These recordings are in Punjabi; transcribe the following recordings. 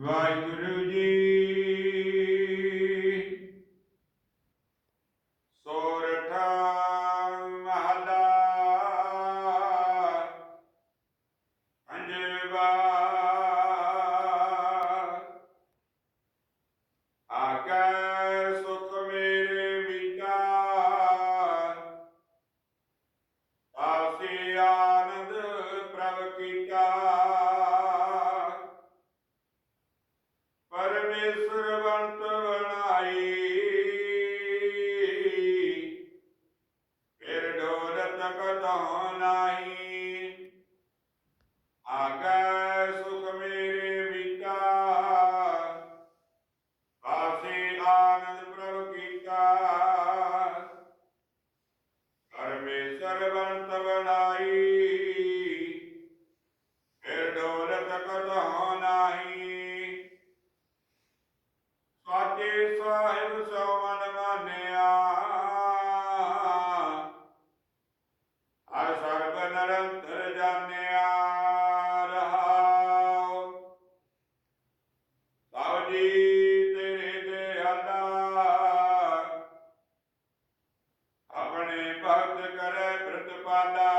ਵਾਹਿਗੁਰੂ ਜੀ ਪਰਮੇਸ਼ਰ ਵੰਤ ਬਣਾਈ ਫਿਰ ਡੋਲਤ ਕਦੋਂ ਸਾਹਿਬ ਸੋ ਮਨ ਮਾਨਿਆ। ਹਰ ਸਰਬ ਨਿਰੰਤਰ ਜਾਣਿਆ ਰਹਾਉ। ਸਭ ਜੀ ਤੇਰੇ ਦਿਆਲਾ ਆਪਣੇ ਭਗਤ ਕਰੇ ਪ੍ਰਤਪਾਲਾ।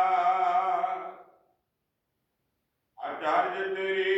ਅਚਾਰਜ ਤੇਰੀ